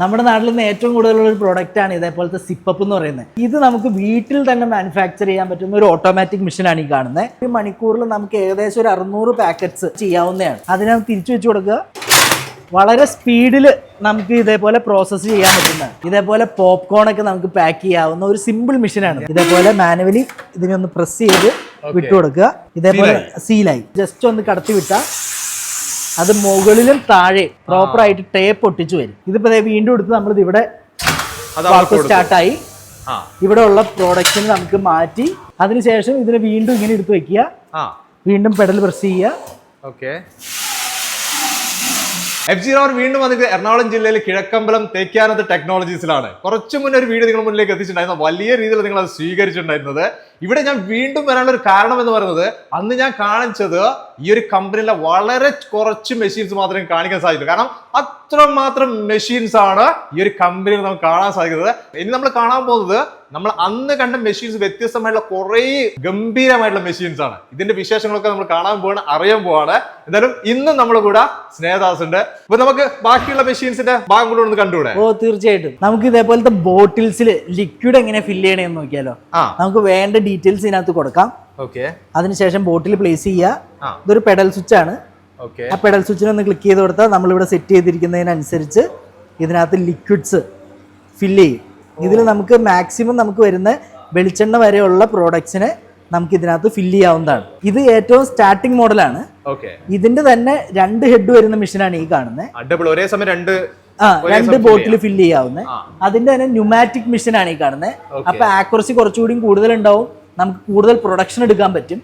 നമ്മുടെ നാട്ടിൽ നിന്ന് ഏറ്റവും കൂടുതലുള്ള ഒരു പ്രോഡക്റ്റ് ആണ് ഇതേപോലത്തെ സിപ്പപ്പ് എന്ന് പറയുന്നത്. ഇത് നമുക്ക് വീട്ടിൽ തന്നെ മാനുഫാക്ചർ ചെയ്യാൻ പറ്റുന്ന ഒരു ഓട്ടോമാറ്റിക് മെഷീനാണ് ഈ കാണുന്നത്. ഒരു മണിക്കൂറിൽ നമുക്ക് ഏകദേശം ഒരു അറുന്നൂറ് പാക്കറ്റ്സ് ചെയ്യാവുന്നതാണ്. അതിനകത്ത് തിരിച്ചു വെച്ച് കൊടുക്കുക. വളരെ സ്പീഡിൽ നമുക്ക് ഇതേപോലെ പ്രോസസ്സ് ചെയ്യാൻ പറ്റുന്നതാണ് ഇതേപോലെ പോപ്കോൺ ഒക്കെ നമുക്ക് പാക്ക് ചെയ്യാവുന്ന ഒരു സിമ്പിൾ മെഷീനാണ് ഇതേപോലെ മാനുവലി ഇതിനൊന്ന് പ്രസ് ചെയ്ത് വിട്ടു കൊടുക്കുക. ഇതേപോലെ സീലായി ജസ്റ്റ് ഒന്ന് കടത്തി വിട്ടാൽ അത് മുകളിലും താഴെ പ്രോപ്പർ ആയിട്ട് ടേപ്പ് ഒട്ടിച്ചു വരും. ഇതിപ്പോ വീണ്ടും എടുത്ത് നമ്മളിത് ഇവിടെ. സ്റ്റാർട്ടായി ഇവിടെ ഉള്ള പ്രോഡക്റ്റിന് നമുക്ക് മാറ്റി അതിനുശേഷം ഇതിനെ വീണ്ടും ഇങ്ങനെ എടുത്ത് വെക്കുക. വീണ്ടും പെഡൽ പ്രസ് ചെയ്യുക. ഓക്കെ. എഫ് ജി റോർ വീണ്ടും വന്നിട്ട് എറണാകുളം ജില്ലയിലെ കിഴക്കമ്പലം തേക്കാനത്ത് ടെക്നോളജീസിലാണ് കുറച്ചു മുന്നേ ഒരു വീഡിയോ നിങ്ങൾ മുന്നിലേക്ക് എത്തിച്ചിട്ടുണ്ടായിരുന്നു. വലിയ രീതിയിൽ നിങ്ങൾ അത് സ്വീകരിച്ചിട്ടുണ്ടായിരുന്നത്. ഇവിടെ ഞാൻ വീണ്ടും വരാനുള്ള ഒരു കാരണം എന്ന് പറയുന്നത് അന്ന് ഞാൻ കാണിച്ചത് ഈ ഒരു കമ്പനിയിലെ വളരെ കുറച്ച് മെഷീൻസ് മാത്രമേ കാണിക്കാൻ സാധിക്കുള്ളൂ കാരണം അത്രമാത്രം മെഷീൻസ് ആണ് ഈ ഒരു കമ്പനിയിൽ നമുക്ക് കാണാൻ സാധിക്കുന്നത്. ഇനി നമ്മൾ കാണാൻ പോകുന്നത് നമ്മൾ അന്ന് കണ്ട മെഷീൻസ് വ്യത്യസ്തമായിട്ടുള്ള കുറേ ഗംഭീരമായിട്ടുള്ള മെഷീൻസ് ആണ്. ഇതിന്റെ വിശേഷങ്ങളൊക്കെ നമ്മൾ കാണാൻ പോവാണ് അറിയാൻ പോവാണ്. എന്തായാലും ഇന്ന് നമ്മുടെ കൂടെ സ്നേഹദാസ് ഉണ്ട് അപ്പൊ നമുക്ക് ബാക്കിയുള്ള മെഷീൻസിന്റെ ഭാഗം കൂടെ ഒന്ന് കണ്ടുകൂടെ? ഓ തീർച്ചയായിട്ടും. നമുക്ക് ഇതേപോലത്തെ ബോട്ടിൽസിൽ ലിക്വിഡ് എങ്ങനെ ഫില്ല് ചെയ്യണമെന്ന് നോക്കിയാലോ. ആ. നമുക്ക് വേണ്ട ഡീറ്റെയിൽസ് ഇതിനകത്ത് കൊടുക്കാം. ഓക്കെ അതിനുശേഷം ബോട്ടിൽ പ്ലേസ് ചെയ്യുക. ഇതൊരു പെഡൽ സ്വിച്ച് ആണ്. ആ പെഡൽ സ്വിച്ചിനെ ഒന്ന് ക്ലിക്ക് ചെയ്ത് കൊടുത്താൽ നമ്മളിവിടെ സെറ്റ് ചെയ്തിരിക്കുന്നതിനനുസരിച്ച് ഇതിനകത്ത് ലിക്വിഡ്സ് ഫില്ല് ചെയ്യും. ഇതിൽ നമുക്ക് മാക്സിമം നമുക്ക് വരുന്ന വെളിച്ചെണ്ണ വരെയുള്ള പ്രോഡക്ട്സിനെ നമുക്ക് ഇതിനകത്ത് ഫില്ല് ചെയ്യാവുന്നതാണ്. ഇത് ഏറ്റവും സ്റ്റാർട്ടിംഗ് മോഡലാണ് ഇതിന്റെ തന്നെ രണ്ട് ഹെഡ് വരുന്ന മെഷീനാണ് ഈ കാണുന്നത് ഒരേ സമയം രണ്ട് ആ രണ്ട് ബോട്ടിൽ ഫില്ല് ചെയ്യാവുന്നത് ആ. അതിന്റെ തന്നെ ന്യൂമാറ്റിക് മെഷീനാണ് ഈ കാണുന്നത്. അപ്പൊ ആക്യുറസി കുറച്ചുകൂടി കൂടുതൽ ഉണ്ടാവും നമുക്ക് കൂടുതൽ പ്രൊഡക്ഷൻ എടുക്കാൻ പറ്റും.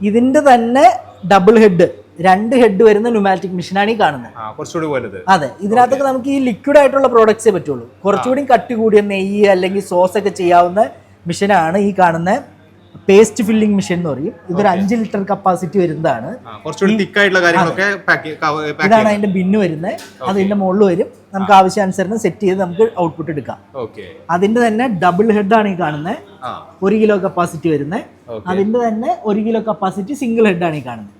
ഇതിന്റെ തന്നെ ഡബിൾ ഹെഡ് രണ്ട് ഹെഡ് വരുന്ന ന്യൂമാറ്റിക് മെഷീനാണ് ഈ കാണുന്നത് അതെ. ഇതിനകത്തൊക്കെ നമുക്ക് ഈ ലിക്വിഡ് ആയിട്ടുള്ള പ്രോഡക്ട്സേ പറ്റുള്ളൂ. കുറച്ചുകൂടി കട്ടി കൂടിയ നെയ്യ് അല്ലെങ്കിൽ സോസ് ഒക്കെ ചെയ്യാവുന്ന മെഷീനാണ് ഈ കാണുന്ന. പേസ്റ്റ് ഫില്ലിംഗ് മെഷീൻ എന്ന് പറയും. ഇതൊരു അഞ്ച് ലിറ്റർ കപ്പാസിറ്റി വരുന്നതാണ്. ഇതാണ് അതിന്റെ ബിന്ന് വരുന്നത്. അത് ഇതിന്റെ മുകളിൽ വരും. നമുക്ക് ആവശ്യാനുസരണം സെറ്റ് ചെയ്ത് നമുക്ക് ഔട്ട്പുട്ട് എടുക്കാം. ഓക്കെ അതിന്റെ തന്നെ ഡബിൾ ഹെഡ് ആണ് ഈ കാണുന്നത് ഒരു കിലോ കപ്പാസിറ്റി വരുന്നത്. അതിന്റെ തന്നെ ഒരു കിലോ കപ്പാസിറ്റി സിംഗിൾ ഹെഡ് ആണ് ഈ കാണുന്നത്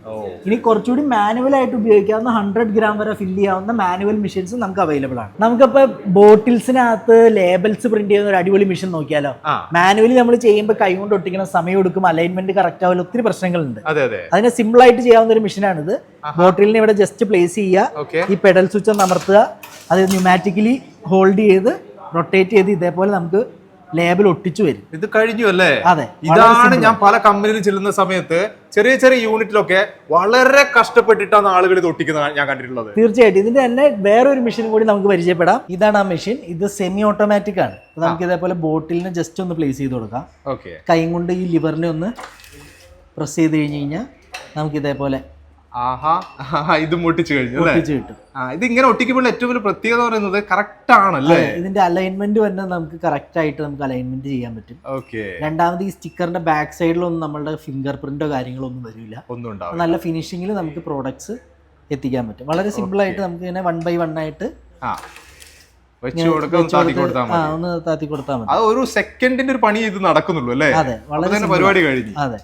ഇനി കുറച്ചുകൂടി മാനുവൽ ആയിട്ട് ഉപയോഗിക്കാവുന്ന ഹൺഡ്രഡ് ഗ്രാം വരെ ഫില്ല് ചെയ്യാവുന്ന മാനുവൽ മെഷീൻസ് നമുക്ക് അവൈലബിൾ ആണ്. നമുക്കിപ്പോ ബോട്ടിൽസിനകത്ത് ലേബൽസ് പ്രിന്റ് ചെയ്യുന്ന ഒരു അടിപൊളി മെഷീൻ നോക്കിയാലോ? മാനുവലി നമ്മൾ ചെയ്യുമ്പോൾ കൈ കൊണ്ട് ഒട്ടിക്കുന്ന സമയം എടുക്കും അലൈൻമെന്റ് കറക്റ്റ് ആവില്ല ഒത്തിരി പ്രശ്നങ്ങളുണ്ട്. അതെ അതെ. അതിനെ സിമ്പിൾ ആയിട്ട് ചെയ്യാവുന്ന ഒരു മെഷീനാണിത് ബോട്ടിലിനെ ഇവിടെ ജസ്റ്റ് പ്ലേസ് ചെയ്യുക. ഈ പെഡൽ സ്വിച്ച് ഒന്ന് അമർത്തുക. അത് ന്യൂമാറ്റിക്കലി ഹോൾഡ് ചെയ്ത് റൊട്ടേറ്റ് ചെയ്ത് ഇതേപോലെ നമുക്ക് ലേബൽ ഒട്ടിച്ചു വരും. ഇത് കഴിഞ്ഞു അല്ലേ? അതെ ഇതാണ് ഞാൻ പല കമ്പനിയിൽ ചെല്ലുന്ന സമയത്ത് ചെറിയ ചെറിയ യൂണിറ്റിലൊക്കെ വളരെ കഷ്ടപ്പെട്ടിട്ടാണ് ആളുകൾ ഇത് ഒട്ടിക്കുന്നത് ഞാൻ കണ്ടിട്ടുള്ളത്. തീർച്ചയായിട്ടും. ഇതിന്റെ തന്നെ വേറൊരു മെഷീൻ കൂടി നമുക്ക് പരിചയപ്പെടാം. ഇതാണ് ആ മെഷീൻ ഇത് സെമി ഓട്ടോമാറ്റിക് ആണ് നമുക്ക് ഇതേപോലെ ബോട്ടിലിന് ജസ്റ്റ് ഒന്ന് പ്ലേസ് ചെയ്ത് കൊടുക്കാം. ഓക്കെ കൈ കൊണ്ട് ഈ ലിവറിനെ ഒന്ന് പ്രസ് ചെയ്ത് കഴിഞ്ഞ് കഴിഞ്ഞാൽ നമുക്ക് ഇതേപോലെ ആഹാ ഇത് മുട്ടിച്ചു കഴിഞ്ഞു കിട്ടും. ഇത് ഇങ്ങനെ ഒട്ടിക്കുമ്പോൾ ഏറ്റവും വലിയ പ്രത്യേകത പറയുന്നത് കറക്റ്റ് ആണല്ലേ ഇതിന്റെ അലൈൻമെന്റ് തന്നെ നമുക്ക് കറക്റ്റ് ആയിട്ട് നമുക്ക് അലൈൻമെന്റ് ചെയ്യാൻ പറ്റും. ഓക്കെ. രണ്ടാമത് ഈ സ്റ്റിക്കറിന്റെ ബാക്ക് സൈഡിലൊന്നും നമ്മളുടെ ഫിംഗർ പ്രിന്റോ കാര്യങ്ങളോ ഒന്നും വരില്ല. ഒന്നും ഉണ്ടാവും നല്ല ഫിനിഷിംഗിൽ നമുക്ക് പ്രോഡക്ട്സ് എത്തിക്കാൻ പറ്റും. വളരെ സിമ്പിൾ ആയിട്ട് നമുക്ക് ഇങ്ങനെ വൺ ബൈ വൺ ആയിട്ട് ഒന്ന് താത്തി കൊടുത്താൽ മതി. അത് ഒരു സെക്കൻഡിന്റെ ഒരു പണി ഇത് നടക്കുന്നുള്ളൂ അല്ലേ? അതെ വളരെ പരിപാടി കഴിഞ്ഞു. അതെ.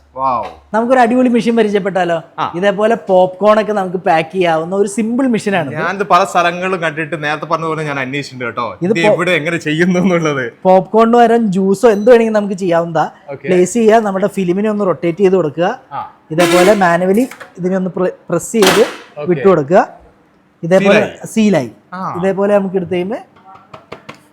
നമുക്കൊരു അടിപൊളി മെഷീൻ പരിചയപ്പെട്ടാലോ? ഇതേപോലെ പോപ്കോൺ ഒക്കെ നമുക്ക് പാക്ക് ചെയ്യാവുന്ന ഒരു സിമ്പിൾ മെഷീനാണ് ഞാനിത് പല സ്ഥലങ്ങളും കണ്ടിട്ട് നേരത്തെ പറഞ്ഞ പോലെ ഞാൻ അന്വേഷിച്ചിട്ടുണ്ട് കേട്ടോ. ഇത് എവിടെ എങ്ങനെ ചെയ്യുന്നു എന്നുള്ളത്. പോപ്കോണിന് പകരം ജ്യൂസോ എന്ത് വേണമെങ്കിലും നമുക്ക് ചെയ്യാവുന്നതാ. പ്ലേസ് ചെയ്യുക നമ്മുടെ ഫിലിമിനെ ഒന്ന് റൊട്ടേറ്റ് ചെയ്ത് കൊടുക്കുക. ഇതേപോലെ മാനുവലി ഇതിനെ ഒന്ന് പ്രസ് ചെയ്ത് വിട്ടു കൊടുക്കുക. ഇതേപോലെ സീലായി. ഇതേപോലെ നമുക്ക് എടുത്ത് കഴിയുമ്പോൾ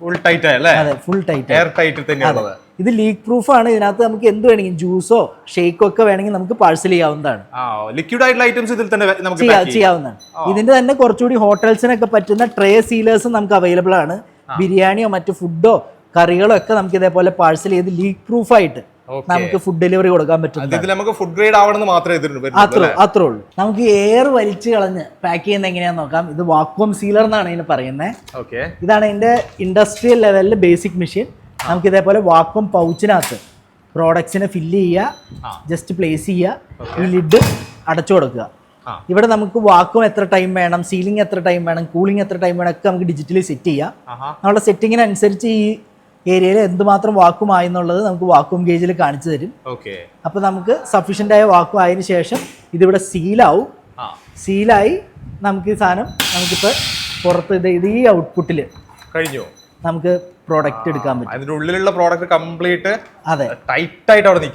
ഫുൾ ടൈറ്റ് അല്ലേ അതെ ഫുൾ ടൈറ്റ് എയർ ടൈറ്റ് തന്നെയാണ് ഇത് ലീക്ക് പ്രൂഫ് ആണ്. ഇതിനകത്ത് നമുക്ക് എന്ത് വേണമെങ്കിലും ജ്യൂസോ ഷേക്കോ ഒക്കെ വേണമെങ്കിൽ നമുക്ക് പാഴ്സൽ ചെയ്യാവുന്നതാണ്. ലിക്വിഡ് ആയിട്ടുള്ള ഐറ്റംസ് ഇതിൽ തന്നെ നമുക്ക് ചെയ്യാ- ചെയ്യാവുന്നതാണ്. ഇതിന്റെ തന്നെ കുറച്ചുകൂടി ഹോട്ടൽസിനൊക്കെ പറ്റുന്ന ട്രേ സീലേഴ്സ് നമുക്ക് അവൈലബിൾ ആണ്. ബിരിയാണിയോ മറ്റു ഫുഡോ കറികളോ ഒക്കെ നമുക്ക് ഇതേപോലെ പാഴ്സൽ ചെയ്ത് ലീക്ക് പ്രൂഫ് ആയിട്ട് Okay. നമുക്ക് ഫുഡ് ഡെലിവറി കൊടുക്കാൻ പറ്റും. നമുക്ക് ഫുഡ് ഗ്രേഡ് ആവണമെന്ന് മാത്രമേ അത്രേ അത്രേ ഉള്ളൂ. നമുക്ക് എയർ വലിച്ചു കളഞ്ഞ് പാക്ക് ചെയ്യുന്ന എങ്ങനെയാന്ന് നോക്കാം. ഇത് വാക്വം സീലർ എന്നാണ് ഇതിന് പറയുന്നത് ഓക്കെ ഇതാണ് ഇതിന്റെ ഇൻഡസ്ട്രിയൽ ലെവലിലെ ബേസിക് മെഷീൻ നമുക്ക് ഇതേപോലെ വാക്വം പൗച്ചിനകത്ത് പ്രോഡക്ട്സിനെ ഫില്ല്. ചെയ്യുക ജസ്റ്റ് പ്ലേസ് ചെയ്യുക ഈ ലിഡ് അടച്ചു കൊടുക്കുക. ഇവിടെ നമുക്ക് വാക്വം എത്ര ടൈം വേണം സീലിംഗ് എത്ര ടൈം വേണം കൂളിംഗ് എത്ര ടൈം വേണം ഒക്കെ നമുക്ക് ഡിജിറ്റലി സെറ്റ് ചെയ്യാം. നമ്മുടെ സെറ്റിങ്ങിനനുസരിച്ച് ഈ ഏരിയയിൽ എന്തുമാത്രം വാക്വം ആയി എന്നുള്ളത് നമുക്ക് വാക്വം ഗേജിൽ കാണിച്ചു തരും. ഓക്കെ. അപ്പൊ നമുക്ക് സഫീഷ്യന്റ് ആയ വാക്വം ആയതിനു ശേഷം ഇതിവിടെ സീലാവും സീലായി നമുക്ക് ഈ സാധനം നമുക്കിപ്പോൾ പുറത്ത് ഇത് ഇത് ഈ ഔട്ട്പുട്ടിൽ കഴിഞ്ഞു? നമുക്ക് പ്രോഡക്റ്റ് എടുക്കാൻ പറ്റും. അതിന്റെ ഉള്ളിലുള്ള പ്രോഡക്റ്റ് കംപ്ലീറ്റ് അതെ. ടൈറ്റ് ആയിട്ട് അവിടെ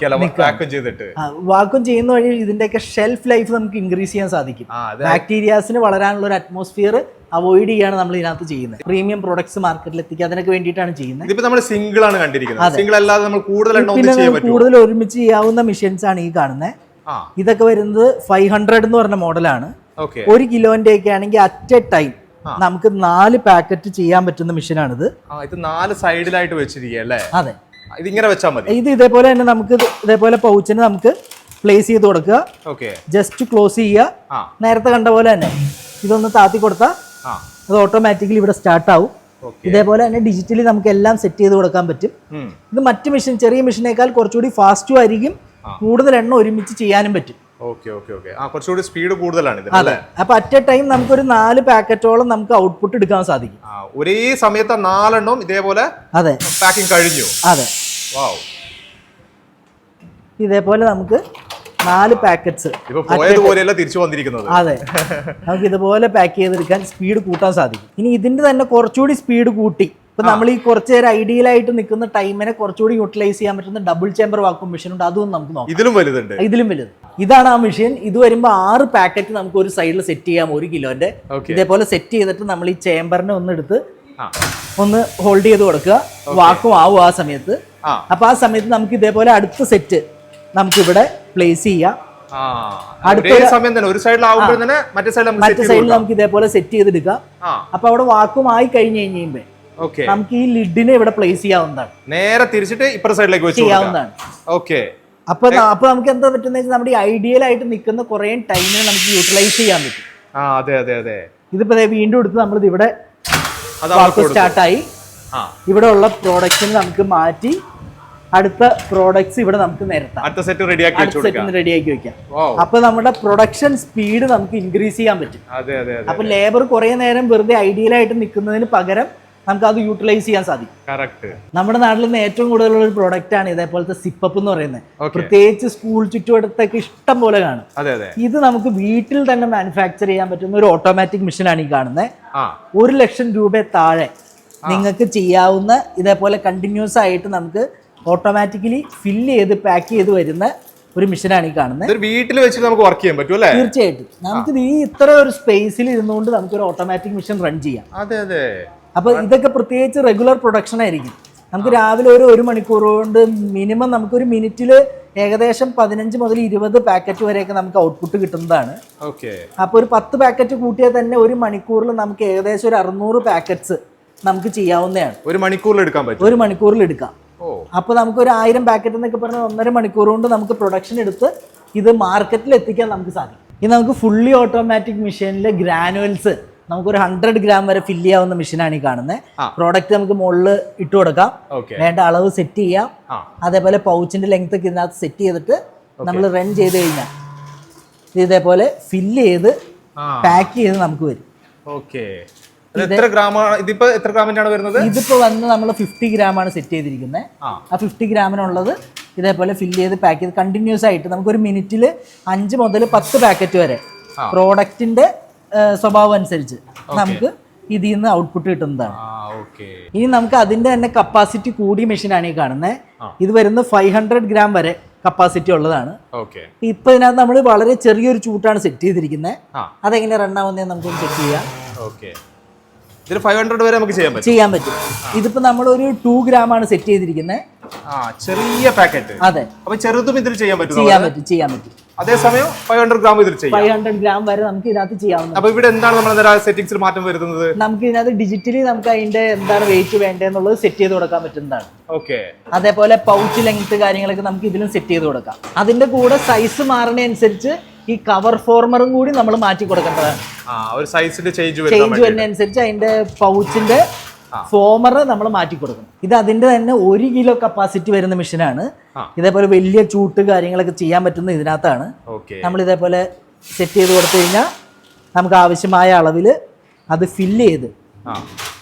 വാക്വം ചെയ്തിട്ട്. വാക്വം ചെയ്യുന്ന വഴി ഇതിന്റെയൊക്കെ ഷെൽഫ് ലൈഫ് നമുക്ക് ഇൻക്രീസ് ചെയ്യാൻ സാധിക്കും. ബാക്ടീരിയാസിന് വളരാനുള്ള ഒരു അറ്റ്മോസ്ഫിയർ അവോയ്ഡ് ചെയ്യാണ് നമ്മൾ ഇതിനകത്ത് ചെയ്യുന്നത്. പ്രീമിയം പ്രോഡക്ട്സ് മാർക്കറ്റിൽ എത്തിക്കുക അതിനൊക്കെ വേണ്ടിയിട്ടാണ് ചെയ്യുന്നത്. ഇതിപ്പോ നമ്മൾ സിംഗിൾ ആണ് കണ്ടിരിക്കുന്നത്. സിംഗിൾ അല്ലാതെ നമ്മൾ കൂടുതൽ കൂടുതൽ ഒരുമിച്ച് ചെയ്യാവുന്ന മെഷീൻസ് ആണ് ഈ കാണുന്നത് ഇതൊക്കെ വരുന്നത് ഫൈവ് ഹൺഡ്രഡ് എന്ന് പറഞ്ഞ മോഡലാണ് ഒരു കിലോന്റെ ഒക്കെ ആണെങ്കിൽ അറ്റ് എ ടൈം നമുക്ക് നാല് പാക്കറ്റ് ചെയ്യാൻ പറ്റുന്ന മെഷീനാണിത് ആണ് ഇത് നാല് സൈഡിലായിട്ട് വെച്ചിരിക്കുക അല്ലേ? അതെ. ഇതിങ്ങനെ വെച്ചാൽ മതി. ഇത് ഇതേപോലെ തന്നെ നമുക്ക് ഇതേപോലെ പൗച്ചിന് നമുക്ക് പ്ലേസ് ചെയ്ത് കൊടുക്കുക. ഓക്കെ ജസ്റ്റ് ക്ലോസ് ചെയ്യുക. നേരത്തെ കണ്ട പോലെ തന്നെ. ഇതൊന്ന് താത്തി കൊടുത്താൽ അത് ഓട്ടോമാറ്റിക്കലി ഇവിടെ സ്റ്റാർട്ട് ആവും. ഇതേപോലെ തന്നെ ഡിജിറ്റലി നമുക്ക് എല്ലാം സെറ്റ് ചെയ്ത് കൊടുക്കാൻ പറ്റും. ഇത് മറ്റു മെഷീൻ ചെറിയ മെഷീനേക്കാൾ കുറച്ചുകൂടി ഫാസ്റ്റും ആയിരിക്കും. കൂടുതൽ എണ്ണം ഒരുമിച്ച് ചെയ്യാനും പറ്റും. ഓക്കെ ഓക്കെ ഓക്കെ ആ കുറച്ചുകൂടി സ്പീഡ് കൂടുതലാണ് ഇത് അതെ. അപ്പൊ അറ്റ് എ ടൈം നമുക്കൊരു നാല് പാക്കറ്റോളം നമുക്ക് ഔട്ട്പുട്ട് എടുക്കാൻ സാധിക്കും. ഒരേ സമയത്ത് നാലെണ്ണം ഇതേപോലെ അതെ. പാക്കിംഗ് കഴിഞ്ഞു. അതെ. വാവ് ഇതേപോലെ നമുക്ക് നാല് പാക്കറ്റ്സ് പോയതുപോലെയല്ല തിരിച്ചു വന്നിരിക്കുന്നത്. അതെ. നമുക്ക് ഇതുപോലെ പാക്ക് ചെയ്തെടുക്കാൻ സ്പീഡ് കൂട്ടാൻ സാധിക്കും. ഇനി ഇതിന്റെ തന്നെ കുറച്ചുകൂടി സ്പീഡ് കൂട്ടി. ഇപ്പൊ നമ്മൾ ഈ കുറച്ച് നേരം ഐഡിയൽ ആയിട്ട് നിൽക്കുന്ന ടൈമിനെ കുറച്ചുകൂടി യൂട്ടിലൈസ് ചെയ്യാൻ പറ്റുന്ന ഡബിൾ ചേമ്പർ വാക്കും മെഷീൻ ഉണ്ട്. അതും നമുക്ക് നോക്കാം. ഇതിലും വലുതുണ്ട്. ഇതിലും വലുത്. ഇതാണ് ആ മെഷീൻ ഇത് വരുമ്പോൾ ആറ് പാക്കറ്റ് നമുക്ക് ഒരു സൈഡിൽ സെറ്റ് ചെയ്യാം ഒരു കിലോന്റെ. ഇതേപോലെ സെറ്റ് ചെയ്തിട്ട് നമ്മൾ ഈ ചേമ്പറിനെ ഒന്ന് എടുത്ത് ഒന്ന് ഹോൾഡ് ചെയ്ത് കൊടുക്കുക. വാക്കും ആവും ആ സമയത്ത്. അപ്പൊ ആ സമയത്ത് നമുക്ക് ഇതേപോലെ അടുത്ത സെറ്റ് നമുക്ക് ഇവിടെ പ്ലേസ് ചെയ്യാം. ഒരേ സൈഡിൽ നമുക്ക് മറ്റേ സൈഡിൽ നമുക്ക് ഇതേപോലെ സെറ്റ് ചെയ്തെടുക്കാം. അപ്പൊ അവിടെ വാക്കും ആയി കഴിഞ്ഞ് കഴിഞ്ഞേ നമുക്ക് ഈ ലിഡിനെ ഇവിടെ പ്ലേസ് ചെയ്യാവുന്നതാണ്. നേരെ തിരിച്ചിട്ട് ഇപ്പുറ സൈഡിലേക്ക് ചെയ്യാവുന്നതാണ്. ഓക്കെ അപ്പൊ അപ്പൊ നമുക്ക് എന്താ പറ്റുന്ന നമ്മുടെ ഈ ഐഡിയൽ ആയിട്ട് നിൽക്കുന്ന കുറേ ടൈമിനെ നമുക്ക് യൂട്ടിലൈസ് ചെയ്യാൻ പറ്റും. ആ അതെ അതെ അതെ. ഇതിപ്പോ വീണ്ടും എടുത്ത് നമ്മൾ ഇവിടെ സ്റ്റാർട്ടായി ഇവിടെ ഉള്ള പ്രോഡക്റ്റിന് നമുക്ക് മാറ്റി അടുത്ത പ്രോഡക്ട്സ് ഇവിടെ നമുക്ക് നേരത്തെ. അടുത്ത സെറ്റ് റെഡിയാക്കി അടുത്ത സെറ്റ് റെഡിയാക്കി വെക്കാം. അപ്പൊ നമ്മുടെ പ്രൊഡക്ഷൻ സ്പീഡ് നമുക്ക് ഇൻക്രീസ് ചെയ്യാൻ പറ്റും. അപ്പൊ ലേബർ കുറെ നേരം വെറുതെ ഐഡിയൽ ആയിട്ട് നിൽക്കുന്നതിന് പകരം നമുക്ക് അത് യൂട്ടിലൈസ് ചെയ്യാൻ സാധിക്കും. നമ്മുടെ നാട്ടിൽ നിന്ന് ഏറ്റവും കൂടുതലുള്ള ഒരു പ്രോഡക്റ്റ് ആണ് ഇതേപോലത്തെ സിപ്പപ്പ് എന്ന് പറയുന്നത്. പ്രത്യേകിച്ച് സ്കൂൾ ചുറ്റുവട്ടത്തൊക്കെ ഇഷ്ടം പോലെ കാണും. ഇത് നമുക്ക് വീട്ടിൽ തന്നെ മാനുഫാക്ചർ ചെയ്യാൻ പറ്റുന്ന ഒരു ഓട്ടോമാറ്റിക് മെഷീനാണ് ഈ കാണുന്നത് ഒരു ലക്ഷം രൂപ താഴെ നിങ്ങൾക്ക് ചെയ്യാവുന്ന ഇതേപോലെ കണ്ടിന്യൂസ് ആയിട്ട് നമുക്ക് ഓട്ടോമാറ്റിക്കലി ഫില്ല് ചെയ്ത് പാക്ക് ചെയ്ത് വരുന്ന ഒരു മെഷീനാണ് ഈ കാണുന്നത് വീട്ടിൽ വെച്ച് നമുക്ക് വർക്ക് ചെയ്യാൻ പറ്റും അല്ലേ? തീർച്ചയായിട്ടും. നമുക്ക് ഈ ഇത്ര ഒരു സ്പേസിൽ ഇരുന്നുകൊണ്ട് നമുക്ക് ഒരു ഓട്ടോമാറ്റിക് മെഷീൻ റൺ ചെയ്യാം. അതെ അതെ. അപ്പോൾ ഇതൊക്കെ പ്രത്യേകിച്ച് റെഗുലർ പ്രൊഡക്ഷൻ ആയിരിക്കും. നമുക്ക് രാവിലെ ഒരു ഒരു മണിക്കൂർ കൊണ്ട് മിനിമം നമുക്കൊരു മിനിറ്റിൽ ഏകദേശം പതിനഞ്ച് മുതൽ ഇരുപത് പാക്കറ്റ് വരെയൊക്കെ നമുക്ക് ഔട്ട്പുട്ട് കിട്ടുന്നതാണ്. ഓക്കെ അപ്പോൾ ഒരു പത്ത് പാക്കറ്റ് കൂട്ടിയാൽ തന്നെ ഒരു മണിക്കൂറിൽ നമുക്ക് ഏകദേശം ഒരു അറുന്നൂറ് പാക്കറ്റ്സ് നമുക്ക് ചെയ്യാവുന്നതാണ്. ഒരു മണിക്കൂറിൽ എടുക്കാൻ പറ്റും. ഒരു മണിക്കൂറിൽ എടുക്കാം. അപ്പോൾ നമുക്ക് ഒരു ആയിരം പാക്കറ്റ് എന്നൊക്കെ പറഞ്ഞാൽ ഒന്നര മണിക്കൂർ കൊണ്ട് നമുക്ക് പ്രൊഡക്ഷൻ എടുത്ത് ഇത് മാർക്കറ്റിൽ എത്തിക്കാൻ നമുക്ക് സാധിക്കും. ഇനി നമുക്ക് ഫുള്ളി ഓട്ടോമാറ്റിക് മെഷീനിലെ ഗ്രാനുവൽസ് നമുക്കൊരു ഹൺഡ്രഡ് ഗ്രാം വരെ ഫില്ല് ചെയ്യാവുന്ന മെഷീനാണ് ഈ കാണുന്നത്. പ്രോഡക്റ്റ് നമുക്ക് മുകളിൽ ഇട്ട് കൊടുക്കാം. വേണ്ട അളവ് സെറ്റ് ചെയ്യാം. അതേപോലെ പൗച്ചിന്റെ ലെങ്ത് ഒക്കെ ഇതിനകത്ത് സെറ്റ് ചെയ്തിട്ട് നമ്മൾ റൺ ചെയ്ത് കഴിഞ്ഞാൽ ഇത് ഇതേപോലെ ഫില്ല് ചെയ്ത് പാക്ക് ചെയ്ത് നമുക്ക് വരും. ഓക്കെ എത്ര ഗ്രാമാണ് ഇതിപ്പോ എത്ര വരുന്നത്? ഇതിപ്പോ വന്ന് നമ്മൾ ഫിഫ്റ്റി ആണ് സെറ്റ് ചെയ്തിരിക്കുന്നത് ആ. ആ ഫിഫ്റ്റി ഗ്രാമിനുള്ളത് ഇതേപോലെ ഫില്ല് ചെയ്ത് പാക്ക് ചെയ്ത് കണ്ടിന്യൂസ് ആയിട്ട് നമുക്ക് ഒരു മിനിറ്റിൽ അഞ്ച് മുതൽ പത്ത് പാക്കറ്റ് വരെ പ്രോഡക്റ്റിന്റെ സ്വഭാവം അനുസരിച്ച് നമുക്ക് ഇതിൽ നിന്ന് ഔട്ട്പുട്ട് കിട്ടുന്നതാണ്. ഇനി നമുക്ക് അതിന്റെ തന്നെ കപ്പാസിറ്റി കൂടിയ മെഷീനാണ് ഈ കാണുന്നത് ഇത് വരുന്ന ഫൈവ് ഹൺഡ്രഡ് ഗ്രാം വരെ കപ്പാസിറ്റി ഉള്ളതാണ്. ഇപ്പൊ ഇതിനകത്ത് നമ്മൾ വളരെ ചെറിയൊരു ചൂട്ടാണ് സെറ്റ് ചെയ്തിരിക്കുന്നത് അതെങ്ങനെ റൺ ആവുന്നതെന്ന് നമുക്ക് ചെക്ക് ചെയ്യാം. ഇതിൽ ഫൈവ് ഹൺഡ്രഡ് വരെ നമുക്ക് ചെയ്യാൻ പറ്റും. ചെയ്യാൻ പറ്റും. ഇതിപ്പോ നമ്മൾ ഒരു ടു ഗ്രാം ആണ് സെറ്റ് ചെയ്തിരിക്കുന്നത് ചെറിയ പാക്കറ്റ് അതെ. അപ്പൊ ചെറുതും ഇതിൽ ചെയ്യാൻ പറ്റും ചെയ്യാൻ പറ്റും ചെയ്യാൻ പറ്റും. അതേസമയം ഫൈവ് ഹൺഡ്രഡ് ഗ്രാം ഇതിൽ ചെയ്യാം. ഫൈവ് ഹൺഡ്രഡ് ഗ്രാം വരെ നമുക്ക് ഇതിനകത്ത് ചെയ്യാവുന്ന അപ്പൊ ഇവിടെ എന്താണ് നമ്മൾ സെറ്റിംഗ്സിൽ മാറ്റം വരുത്തുന്നത് നമുക്ക് ഇതിനകത്ത് ഡിജിറ്റലി നമുക്ക് അതിന്റെ എന്താണ് വെയിറ്റ് വേണ്ടതെന്നുള്ളത് സെറ്റ് ചെയ്ത് കൊടുക്കാൻ പറ്റുന്നതാണ്. ഓക്കെ അതേപോലെ പൗച്ച് ലെങ്ത് കാര്യങ്ങളൊക്കെ നമുക്ക് ഇതിലും സെറ്റ് ചെയ്ത് കൊടുക്കാം. അതിന്റെ കൂടെ സൈസ് മാറുന്ന അനുസരിച്ച് ഈ കവർ ഫോർമറും കൂടി നമ്മൾ മാറ്റി കൊടുക്കേണ്ടതാണ്. ഒരു സൈസിന്റെ ചേഞ്ച് ചേഞ്ച് വരുന്ന അനുസരിച്ച് അതിന്റെ പൗച്ചിന്റെ ഫോമർ നമ്മൾ മാറ്റി കൊടുക്കണം. ഇത് അതിന്റെ തന്നെ ഒരു കിലോ കപ്പാസിറ്റി വരുന്ന മെഷീനാണ് ആണ്. ഇതേപോലെ വലിയ ചൂട്ട് കാര്യങ്ങളൊക്കെ ചെയ്യാൻ പറ്റുന്ന ഇതിനകത്താണ്. നമ്മൾ ഇതേപോലെ സെറ്റ് ചെയ്ത് കൊടുത്തു കഴിഞ്ഞാൽ നമുക്ക് ആവശ്യമായ അളവിൽ അത് ഫില്ല് ചെയ്ത്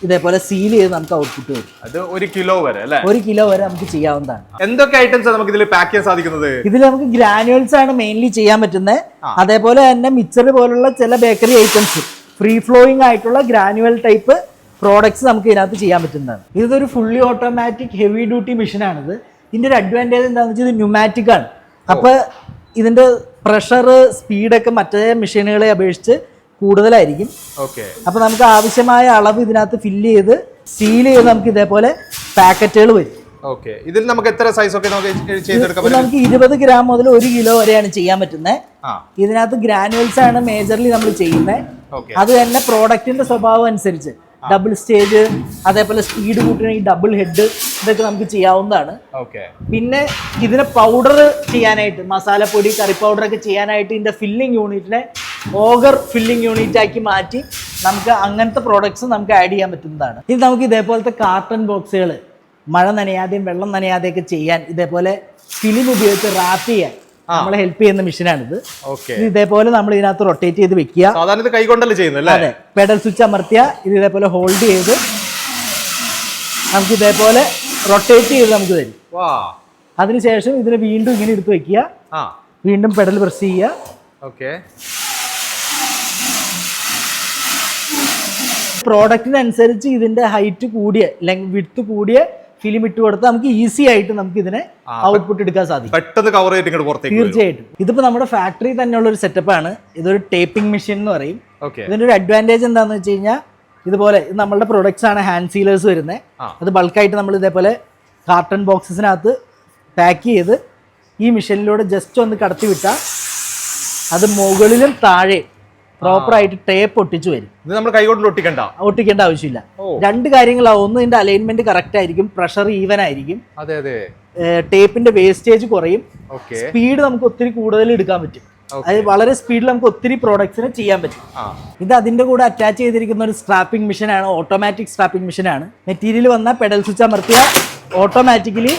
ഇതേപോലെ സീൽ ചെയ്ത് നമുക്ക് ഔട്ട്പുട്ട് വരും. അത് ഒരു കിലോ വരെ അല്ലേ? ഒരു കിലോ വരെ നമുക്ക് ചെയ്യാവുന്നതാണ്. എന്തൊക്കെ ഐറ്റംസ് നമുക്ക് ഇതിൽ പാക്ക് ചെയ്യാൻ സാധിക്കുന്നത്? ഇതിൽ നമുക്ക് ഗ്രാനുവൽസ് ആണ് മെയിൻലി ചെയ്യാൻ പറ്റുന്നത് അതേപോലെ തന്നെ മിക്സർ പോലുള്ള ചില ബേക്കറി ഐറ്റംസ് ഫ്രീ ഫ്ലോയിങ് ആയിട്ടുള്ള ഗ്രാനുവൽ ടൈപ്പ് പ്രോഡക്ട്സ് നമുക്ക് ഇതിനകത്ത് ചെയ്യാൻ പറ്റുന്നതാണ്. ഇതൊരു ഫുള്ളി ഓട്ടോമാറ്റിക് ഹെവി ഡ്യൂട്ടി മെഷീനാണിത് ഇതിന്റെ ഒരു അഡ്വാന്റേജ് എന്താണെന്ന് വെച്ചാൽ ഇത് ന്യൂമാറ്റിക് ആണ്. അപ്പോൾ ഇതിന്റെ പ്രഷർ സ്പീഡൊക്കെ മറ്റേ മെഷീനുകളെ അപേക്ഷിച്ച് കൂടുതലായിരിക്കും. ഓക്കെ അപ്പോൾ നമുക്ക് ആവശ്യമായ അളവ് ഇതിനകത്ത് ഫില്ല് ചെയ്ത് സീൽ ചെയ്ത് നമുക്ക് ഇതേപോലെ പാക്കറ്റുകൾ വരും. ഓക്കെ ഇതിൽ നമുക്ക് എത്ര സൈസ് ഒക്കെ നമുക്ക് ഇരുപത് ഗ്രാം മുതൽ ഒരു കിലോ വരെയാണ് ചെയ്യാൻ പറ്റുന്നത് ഇതിനകത്ത് ഗ്രാനുവൽസ് ആണ് മേജർലി നമ്മൾ ചെയ്യുന്നത് അത് തന്നെ പ്രോഡക്റ്റിന്റെ സ്വഭാവം അനുസരിച്ച്. ഡബിൾ സ്റ്റേജ് അതേപോലെ സ്പീഡ് കൂട്ടണമെങ്കിൽ ഡബിൾ ഹെഡ് ഇതൊക്കെ നമുക്ക് ചെയ്യാവുന്നതാണ്. ഓക്കെ. പിന്നെ ഇതിനെ പൗഡർ ചെയ്യാനായിട്ട് മസാലപ്പൊടി കറി പൗഡർ ഒക്കെ ചെയ്യാനായിട്ട് ഇതിന്റെ ഫില്ലിംഗ് യൂണിറ്റിനെ ഓഗർ ഫില്ലിംഗ് യൂണിറ്റ് ആക്കി മാറ്റി നമുക്ക് അങ്ങനത്തെ പ്രോഡക്ട്സ് നമുക്ക് ആഡ് ചെയ്യാൻ പറ്റുന്നതാണ്. ഇത് നമുക്ക് ഇതേപോലത്തെ കാർട്ടൺ ബോക്സുകൾ മഴ നനയാതെയും വെള്ളം നനയാതെയൊക്കെ ചെയ്യാൻ ഇതേപോലെ ഫിലിം ഉപയോഗിച്ച് റാപ്പ് ചെയ്യാൻ നമ്മളെ ഹെൽപ്പ് ചെയ്യുന്ന മെഷീനാണിത് ഇതേപോലെ നമ്മൾ ഇതിനകത്ത് റൊട്ടേറ്റ് ചെയ്ത് വെക്കുക. സാധാരണ ഇത് കൈകൊണ്ടല്ലേ ചെയ്യുന്നത് അല്ലേ? അതെ. പെഡൽ സ്വിച്ച് അമർത്തിയ ഇത് ഇതേപോലെ ഹോൾഡ് ചെയ്ത് നമുക്ക് ഇതേപോലെ റൊട്ടേറ്റ് ചെയ്ത് നമുക്ക് തരും. അതിനുശേഷം ഇതിനെ വീണ്ടും ഇങ്ങനെ എടുത്ത് വെക്കുക. വീണ്ടും പെഡൽ പ്രസ് ചെയ്യുക. ഓക്കെ പ്രോഡക്റ്റിനനുസരിച്ച് ഇതിന്റെ ഹൈറ്റ് കൂടിയ ലെങ് വിഡ്ത്ത് കൂടിയ ഫിലിം ഇട്ട് കൊടുത്താൽ നമുക്ക് ഈസി ആയിട്ട് നമുക്ക് ഇതിനെ ഔട്ട്പുട്ട് എടുക്കാൻ സാധിക്കും. പെട്ടെന്ന് കവർ ചെയ്തിട്ട് തീർച്ചയായിട്ടും. ഇതിപ്പോ നമ്മുടെ ഫാക്ടറി തന്നെയുള്ള ഒരു സെറ്റപ്പ് ആണ്. ഇതൊരു ടേപ്പിംഗ് മെഷീൻ എന്ന് പറയും. ഇതിന്റെ ഒരു അഡ്വാന്റേജ് എന്താണെന്ന് വെച്ച് കഴിഞ്ഞാൽ ഇതുപോലെ ഇത് നമ്മളുടെ പ്രൊഡക്ട്സ് ആണ് ഹാൻഡ് സീലേഴ്സ് വരുന്നത്. അത് ബൾക്കായിട്ട് നമ്മൾ ഇതേപോലെ കാർട്ടൺ ബോക്സസിനകത്ത് പാക്ക് ചെയ്ത് ഈ മെഷീനിലൂടെ ജസ്റ്റ് ഒന്ന് കടത്തി വിട്ടാൽ അത് മുകളിലും താഴെ പ്രോപ്പറായിട്ട് ടേപ്പ് ഒട്ടിച്ചു വരും. ഇത് നമ്മൾ കൈകൊണ്ട് ഒട്ടിക്കണ്ട. ഒട്ടിക്കേണ്ട ആവശ്യമില്ല. രണ്ട് കാര്യങ്ങളാവും ഒന്ന് ഇതിന്റെ അലൈൻമെന്റ് കറക്റ്റ് ആയിരിക്കും. പ്രഷർ ഈവൻ ആയിരിക്കും. അതെ അതെ. ടേപ്പിന്റെ വേസ്റ്റേജ് കുറയും. സ്പീഡ് നമുക്ക് ഒത്തിരി കൂടുതൽ എടുക്കാൻ പറ്റും. അതായത് വളരെ സ്പീഡിൽ നമുക്ക് ഒത്തിരി പ്രോഡക്ട്സിന് ചെയ്യാൻ പറ്റും. ഇത് അതിന്റെ കൂടെ അറ്റാച്ച് ചെയ്തിരിക്കുന്ന ഒരു സ്ട്രാപ്പിംഗ് മെഷീൻ ആണ്. ഓട്ടോമാറ്റിക് സ്ട്രാപ്പിംഗ് മെഷീൻ ആണ്. മെറ്റീരിയൽ വന്നാൽ പെഡൽ സ്വിച്ച് അമർത്തിയ ഓട്ടോമാറ്റിക്കലി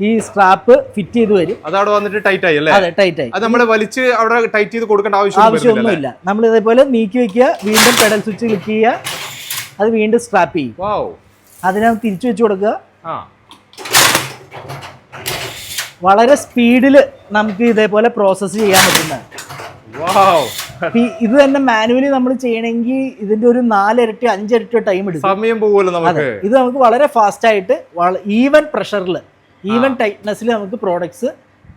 ഈ സ്ട്രാപ്പ് ഫിറ്റ് ചെയ്ത് വരും. അതവിടെ വന്നിട്ട് ടൈറ്റ് ആയി അല്ലേ? അതെ ടൈറ്റ് ആയി. അത് നമ്മൾ വലിച്ച് അവിടെ ടൈറ്റ് ചെയ്ത് കൊടുക്കേണ്ട ആവശ്യം ആവശ്യമൊന്നുമില്ല. നമ്മൾ ഇതേപോലെ നീക്കി വെക്കുക വീണ്ടും പെഡൽ സ്വിച്ച് ക്ലിക്ക് ചെയ്യുക അത് വീണ്ടും സ്ട്രാപ്പ് ചെയ്യും. അതിനകത്ത് തിരിച്ചു വെച്ച് കൊടുക്കുക. വളരെ സ്പീഡിൽ നമുക്ക് ഇതേപോലെ പ്രോസസ്സ് ചെയ്യാൻ പറ്റുന്ന ഇത് തന്നെ മാനുവലി നമ്മൾ ചെയ്യണമെങ്കിൽ ഇതിന്റെ ഒരു നാലിരട്ടി അഞ്ചിരട്ടി ടൈം എടുക്കും. സമയം പോകുമല്ലോ നമുക്ക്. ഇത് നമുക്ക് വളരെ ഫാസ്റ്റ് ആയിട്ട് ഈവൻ പ്രഷറിൽ ഈവൻ ടൈറ്റ്നെസ്സിൽ നമുക്ക് പ്രോഡക്ട്സ്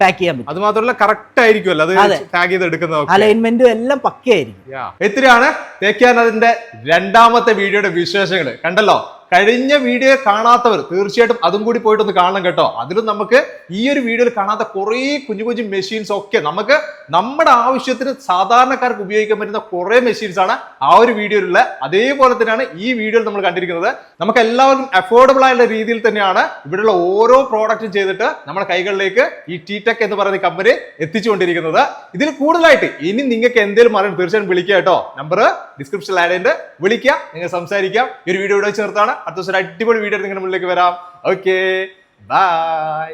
പാക്ക് ചെയ്യാൻ പറ്റും. അത് മാത്രമല്ല കറക്റ്റ് ആയിരിക്കുമല്ലോ. അത് ടാഗ് ചെയ്ത് എടുക്കുന്നത് അലൈൻമെന്റും എല്ലാം പക്കയായിരിക്കും. എത്രയാണ്? തേക്കാനതിന്റെ രണ്ടാമത്തെ വീഡിയോയുടെ വിശേഷങ്ങൾ കണ്ടല്ലോ? കഴിഞ്ഞ വീഡിയോ കാണാത്തവർ തീർച്ചയായിട്ടും അതും കൂടി പോയിട്ടൊന്ന് കാണണം കേട്ടോ. അതിലും നമുക്ക് ഈ ഒരു വീഡിയോയിൽ കാണാത്ത കുറേ കുഞ്ഞു കുഞ്ഞു മെഷീൻസ് ഒക്കെ നമുക്ക് നമ്മുടെ ആവശ്യത്തിന് സാധാരണക്കാർക്ക് ഉപയോഗിക്കാൻ പറ്റുന്ന കുറേ മെഷീൻസ് ആണ് ആ ഒരു വീഡിയോയിലുള്ള അതേപോലെ തന്നെയാണ് ഈ വീഡിയോയിൽ നമ്മൾ കണ്ടിരിക്കുന്നത്. നമുക്ക് എല്ലാവർക്കും അഫോർഡബിൾ ആയുള്ള രീതിയിൽ തന്നെയാണ് ഇവിടെയുള്ള ഓരോ പ്രോഡക്റ്റും ചെയ്തിട്ട് നമ്മുടെ കൈകളിലേക്ക് ഈ ടെക് എന്ന് പറയുന്ന കമ്പനി എത്തിച്ചുകൊണ്ടിരിക്കുന്നത്. ഇതിൽ കൂടുതലായിട്ട് ഇനി നിങ്ങൾക്ക് എന്തെങ്കിലും അറിയണം തീർച്ചയായും വിളിക്കുക കേട്ടോ. നമ്പർ ഡിസ്ക്രിപ്ഷനിൽ ആഡ് ചെയ്ത് വിളിക്കാം നിങ്ങൾ സംസാരിക്കാം ഈ ഒരു വീഡിയോ ഇവിടെ വെച്ച് നിർത്താണ് അടുത്ത ദിവസം ഒരു അടിപൊളി വീഡിയോ നിങ്ങളുടെ മുന്നിലേക്ക് വരാം. Okay bye